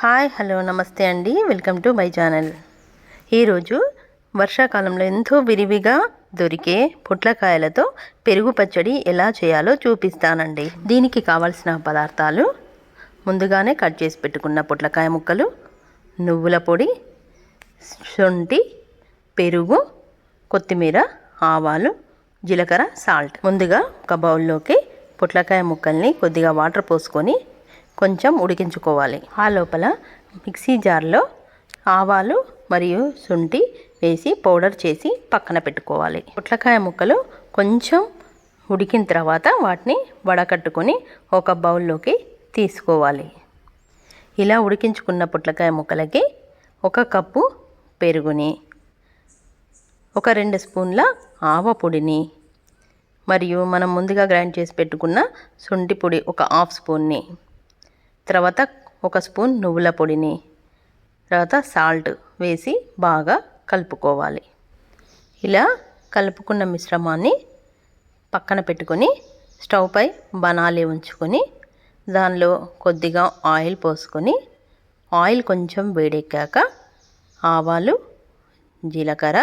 Hi hello నమస్తే అండి. Welcome to my channel. ఈరోజు వర్షాకాలంలో ఎంతో విరివిగా దొరికే పొట్లకాయలతో పెరుగు పచ్చడి ఎలా చేయాలో చూపిస్తానండి. దీనికి కావాల్సిన పదార్థాలు ముందుగానే కట్ చేసి పెట్టుకున్న పొట్లకాయ ముక్కలు నువ్వుల పొడి శొంఠి పెరుగు కొత్తిమీర ఆవాలు జీలకర్ర సాల్ట్. ముందుగా ఒక బౌల్లోకి పొట్లకాయ ముక్కల్ని కొద్దిగా వాటర్ పోసుకొని కొంచెం ఉడికించుకోవాలి. ఆ లోపల మిక్సీ జార్లో ఆవాలు మరియు శుంఠి వేసి పౌడర్ చేసి పక్కన పెట్టుకోవాలి. పొట్లకాయ ముక్కలు కొంచెం ఉడికిన తర్వాత వాటిని వడకట్టుకొని ఒక బౌల్లోకి తీసుకోవాలి. ఇలా ఉడికించుకున్న పొట్లకాయ ముక్కలకి ఒక కప్పు పెరుగుని ఒక రెండు స్పూన్ల ఆవ పొడిని మరియు మనం ముందుగా గ్రైండ్ చేసి పెట్టుకున్న శొంఠి పొడి ఒక హాఫ్ స్పూన్ని తర్వాత ఒక స్పూన్ నువ్వుల పొడిని తర్వాత సాల్ట్ వేసి బాగా కలుపుకోవాలి. ఇలా కలుపుకున్న మిశ్రమాన్ని పక్కన పెట్టుకొని స్టవ్ పై బనాలి ఉంచుకొని దానిలో కొద్దిగా ఆయిల్ పోసుకొని ఆయిల్ కొంచెం వేడెక్కాక ఆవాలు జీలకర్ర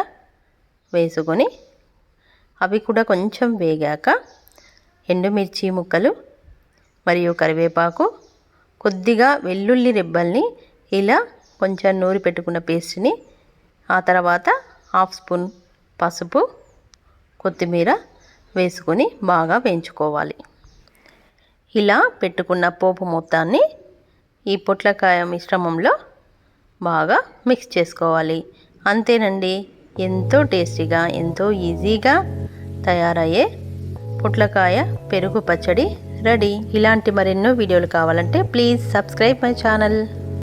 వేసుకొని అవి కూడా కొంచెం వేగాక ఎండుమిర్చి ముక్కలు మరియు కరివేపాకు కొద్దిగా వెల్లుల్లి రెబ్బల్ని ఇలా కొంచెం నూరి పెట్టుకున్న పేస్ట్ని ఆ తర్వాత హాఫ్ స్పూన్ పసుపు కొత్తిమీర వేసుకొని బాగా వేయించుకోవాలి. ఇలా పెట్టుకున్న పోపు మొత్తాన్ని ఈ పొట్లకాయ మిశ్రమంలో బాగా మిక్స్ చేసుకోవాలి. అంతేనండి ఎంతో టేస్టీగా ఎంతో ఈజీగా తయారయ్యే పొట్లకాయ పెరుగు పచ్చడి రెడీ. ఇలాంటి మరెన్నో వీడియోలు కావాలంటే ప్లీజ్ సబ్స్క్రైబ్ మై ఛానల్.